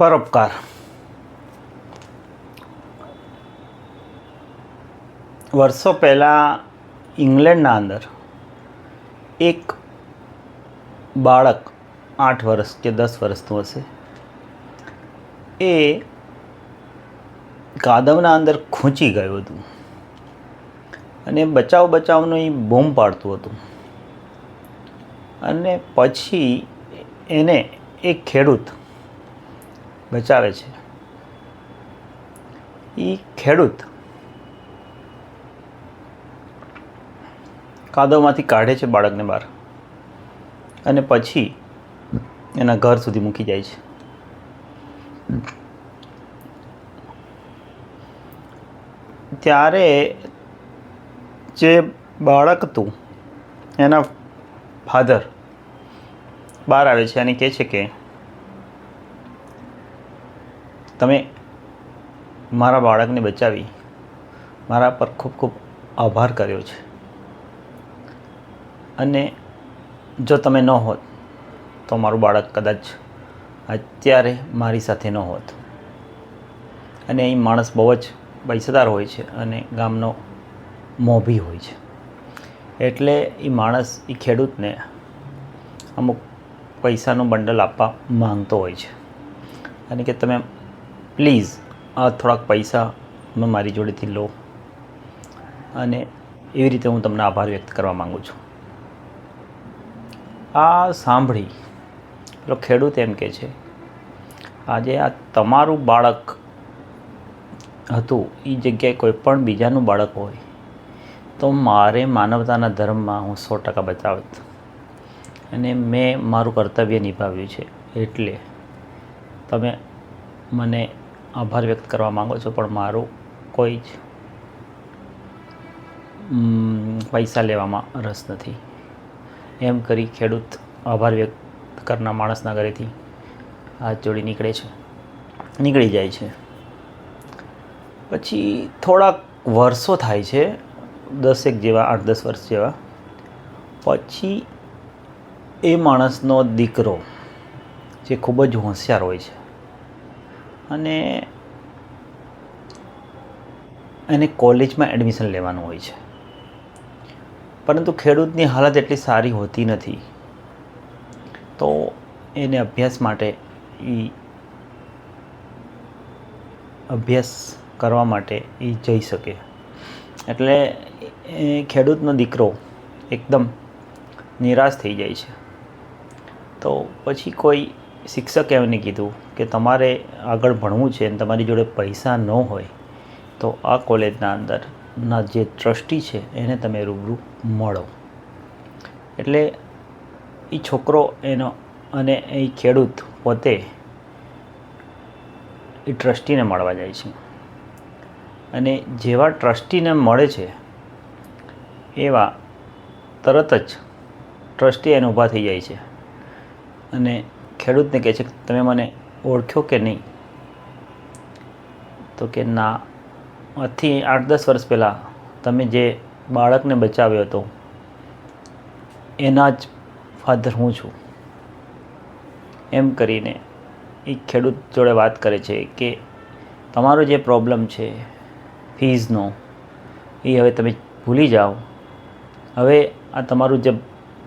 પરોપકાર. વર્ષો પહેલાં ઇંગ્લેન્ડના અંદર એક બાળક આઠ વર્ષ કે દસ વર્ષનું હશે. એ કાદવના અંદર ખૂંચી ગયું હતું. અને બચાવ બચાવનો એ બૂમ પાડતું હતું. અને પછી એને એક ખેડૂત બચાવે છે. એ ખેડૂત કાદવમાંથી કાઢે છે બાળકને બહાર અને પછી એના ઘર સુધી મૂકી જાય છે. ત્યારે જે બાળક હતું એના ફાધર બહાર આવે છે અને કહે છે કે તમે મારા બાળકને બચાવી મારા પર ખૂબ ખૂબ આભાર કર્યો છે. અને જો તમે ન હોત, તો મારું બાળક કદાચ અત્યારે મારી સાથે ન હોત. અને અહીં માણસ બહુ જ પૈસાદાર હોય છે અને ગામનો મોભી હોય છે. એટલે એ માણસ, એ ખેડૂતને અમુક પૈસાનું બંડલ આપવા માંગતો હોય છે. અને કે તમે પ્લીઝ આ થોડાક પૈસા મારી જોડેથી લો. અને એવી રીતે હું તમને આભાર વ્યક્ત કરવા માગું છું. આ સાંભળી, પેલો ખેડૂત એમ કે છે, આજે આ તમારું બાળક હતું એ જગ્યાએ કોઈ પણ બીજાનું બાળક હોય, તો મારે માનવતાના ધર્મમાં હું સો ટકા બચાવત અને મેં મારું કર્તવ્ય નિભાવ્યું છે. એટલે તમે મને આભાર વ્યક્ત કરવા માગો છો, પણ મારું કોઈ જ પૈસા લેવામાં રસ નથી. એમ કરી ખેડૂત આભાર વ્યક્ત કરનાર માણસના ઘરેથી હાથ જોડી નીકળે છે. નીકળી જાય છે. પછી થોડાક વર્ષો થાય છે, દસેક જેવા આઠ દસ વર્ષ જેવા. પછી એ માણસનો દીકરો, જે ખૂબ જ હોશિયાર હોય છે અને એને કોલેજમાં એડમિશન લેવાનું હોય છે. પરંતુ ખેડૂતની હાલત એટલી સારી હોતી નથી. તો એને અભ્યાસ માટે એ અભ્યાસ કરવા માટે એ જઈ શકે. એટલે એ ખેડૂતનો દીકરો એકદમ નિરાશ થઈ જાય છે. તો પછી કોઈ શિક્ષકે એમને કીધું કે તમારે આગળ ભણવું છે અને તમારી જોડે પૈસા ન હોય, તો આ કોલેજના અંદરના જે ટ્રસ્ટી છે એને તમે રૂબરૂ મળો. એટલે એ છોકરો એનો અને એ ખેડૂત પોતે એ ટ્રસ્ટીને મળવા જાય છે. અને જેવા ટ્રસ્ટીને મળે છે, એવા તરત જ ટ્રસ્ટી એને ઊભા થઈ જાય છે. અને ખેડૂતને કહે છે કે, તમે મને ઓળખ્યો કે નહીં? તો કે ના. આજથી આઠ દસ વર્ષ પહેલાં તમે જે બાળકને બચાવ્યો હતો, એના જ ફાધર હું છું. એમ કરીને એ ખેડૂત જોડે વાત કરે છે કે તમારો જે પ્રોબ્લેમ છે ફીઝનો એ હવે તમે ભૂલી જાઓ. હવે આ તમારું જે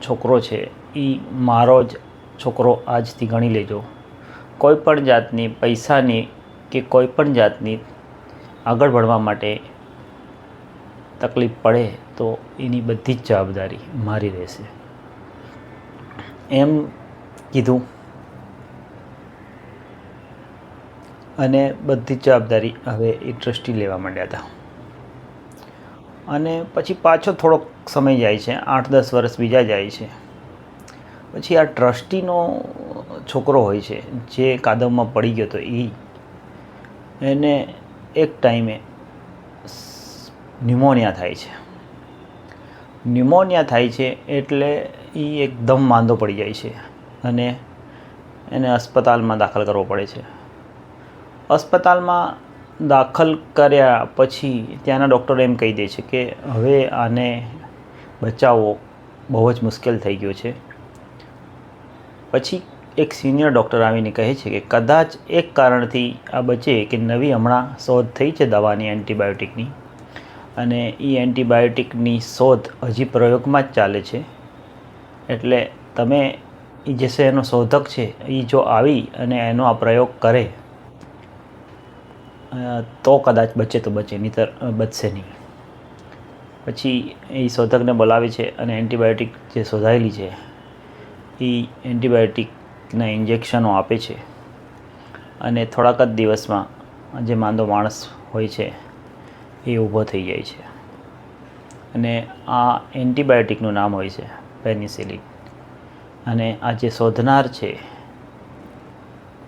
છોકરો છે એ મારો જ છોકરો આજથી ગણી લેજો. કોઈ પણ જાતની પૈસાની કે કોઈ પણ જાતની આગળ ભણવા માટે તકલીફ પડે તો એની બધી જ જવાબદારી મારી રહેશે. એમ કીધું. અને બધી જ જવાબદારી હવે એ ટ્રસ્ટી લેવા માંડ્યા હતા. અને પછી પાછો થોડોક સમય જાય છે, આઠ દસ વર્ષ બીજા જાય છે. પછી આ ટ્રસ્ટીનો છોકરો હોય છે, જે કાદવમાં પડી ગયો હતો એ એને એક ટાઈમે ન્યુમોનિયા થાય છે. ન્યુમોનિયા થાય છે એટલે એ એકદમ માંદો પડી જાય છે અને એને અસ્પતાલમાં દાખલ કરવો પડે છે. અસ્પતાલમાં દાખલ કર્યા પછી ત્યાંના ડૉક્ટર એમ કહી દે છે કે હવે આને બચાવવો બહુ જ મુશ્કેલ થઈ ગયો છે. પછી એક સિનિયર ડૉક્ટર આવીને કહે છે કે કદાચ એક કારણથી આ બચે કે નવી હમણાં શોધ થઈ છે દવાની એન્ટીબાયોટિકની. અને એ એન્ટીબાયોટિકની શોધ હજી પ્રયોગમાં જ ચાલે છે. એટલે તમે એ જે છે એનો શોધક છે એ જો આવી અને એનો આ પ્રયોગ કરે તો કદાચ બચે તો બચે, નહીતર બચશે નહીં. પછી એ શોધકને બોલાવે છે અને એન્ટીબાયોટિક જે શોધાયેલી છે એ એન્ટીબાયોટિકના ઇન્જેક્શનો આપે છે. અને થોડાક જ દિવસમાં જે માંદો માણસ હોય છે, એ ઊભો થઈ જાય છે. અને આ એન્ટીબાયોટિકનું નામ હોય છે પેનિસિલિન અને આ જે શોધનાર છે,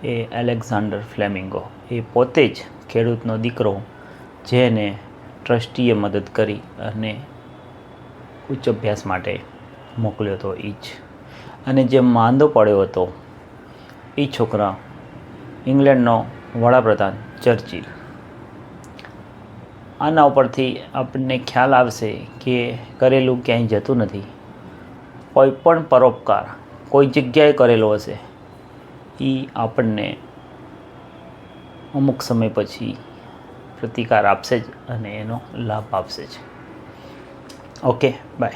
એ એલેક્ઝાન્ડર ફ્લેમિંગો એ પોતે જ ખેડૂતનો દીકરો, જેને ટ્રસ્ટીએ મદદ કરી અને ઉચ્ચ અભ્યાસ માટે મોકલ્યો હતો એ જ. અને જે માંદો પડ્યો હતો એ છોકરા ઇંગ્લેન્ડનો વડાપ્રધાન ચર્ચિલ. આના ઉપરથી આપણને ખ્યાલ આવશે કે કરેલું ક્યાંય જતું નથી. કોઈ પણ પરોપકાર કોઈ જગ્યાએ કરેલો હશે એ આપણને અમુક સમય પછી પ્રતિકાર આપશે જ અને એનો લાભ આપશે જ. Okay, bye.